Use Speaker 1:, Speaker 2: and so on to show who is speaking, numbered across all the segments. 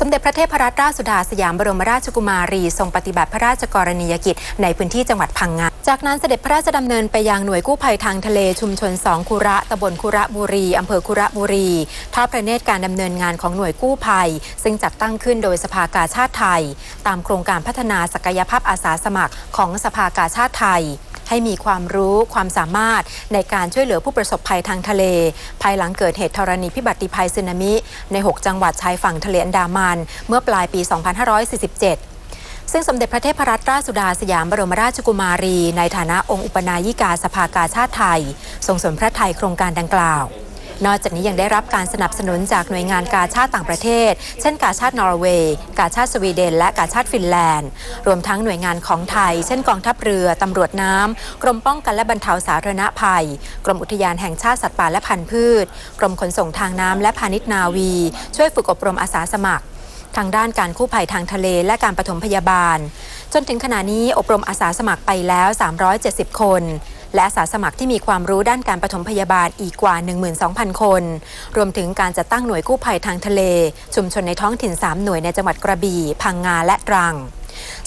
Speaker 1: สมเด็จพระเทพรัตนราชสุดาสยามบรมราชกุมารี ทรงปฏิบัติพระราชกรณียกิจในพื้นที่จังหวัดพังงา จากนั้นเสด็จพระราชดำเนินไปยังหน่วยกู้ภัยทางทะเลชุมชนสองคุระตำบลคุระบุรีอำเภอคุระบุรีทอดพระเนตรการดำเนินงานของหน่วยกู้ภัย ซึ่งจัดตั้งขึ้นโดยสภากาชาติไทย ตามโครงการพัฒนาศักยภาพอาสาสมัครของสภากาชาติไทย ให้มีความรู้ความสามารถในการช่วยเหลือผู้ประสบภัยทางทะเล ภายหลังเกิดเหตุธรณีพิบัติภัยสึนามิ ใน 6 จังหวัดชายฝั่งทะเลอันดามัน เมื่อปลายปี 2547ซึ่งสมเด็จพระเทพรัตนราชสุดาสยามบรมราชกุมารี ในฐานะองค์อุปนายิกาสภากาชาติไทยทรงสนพระไทยโครงการดังกล่าว นอกจากนี้ยังได้รับการสนับสนุนจากหน่วยงานกาชาติต่างประเทศ เช่น กาชาตินอร์เวย์กาชาติสวีเดน และกาชาติฟินแลนด์ รวมทั้งหน่วยงานของไทย เช่นกองทัพเรือตำรวจน้ำกรมป้องกันและบรรเทาสาธารณภัย กรมอุทยานแห่งชาติสัตว์ป่าและพันธุ์พืช กรมขนส่งทางน้ำและพาณิชย์นาวี ช่วยฝึกอบรมอาสาสมัครทางด้านการกู้ภัยทางทะเลและการปฐมพยาบาล จนถึงขณะนี้อบรมอาสาสมัครไปแล้ว 370 คน และอาสาสมัครที่มีความรู้ด้านการปฐมพยาบาลอีกกว่า 12,000 คน รวมถึงการจัดตั้งหน่วยกู้ภัยทางทะเล ชุมชนในท้องถิ่น 3 หน่วยในจังหวัดกระบี่ พังงาและตรัง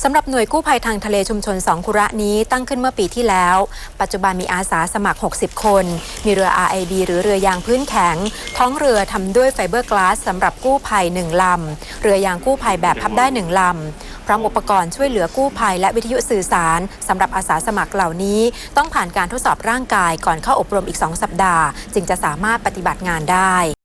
Speaker 1: สำหรับหน่วยกู้ภัยทางทะเลชุมชนสองคุระนี้ตั้งขึ้นเมื่อปีที่แล้ว ปัจจุบันมีอาสาสมัคร 60 คน มีเรือ RIB หรือเรือยางพื้นแข็ง ท้องเรือทำด้วยไฟเบอร์กลาสสำหรับกู้ภัย 1 ลำ เรือยางกู้ภัยแบบพับได้ 1 ลำ พร้อมอุปกรณ์ช่วยเหลือกู้ภัยและวิทยุสื่อสารสำหรับอาสาสมัครเหล่านี้ ต้องผ่านการทดสอบร่างกายก่อนเข้าอบรมอีก 2 สัปดาห์ จึงจะสามารถปฏิบัติงานได้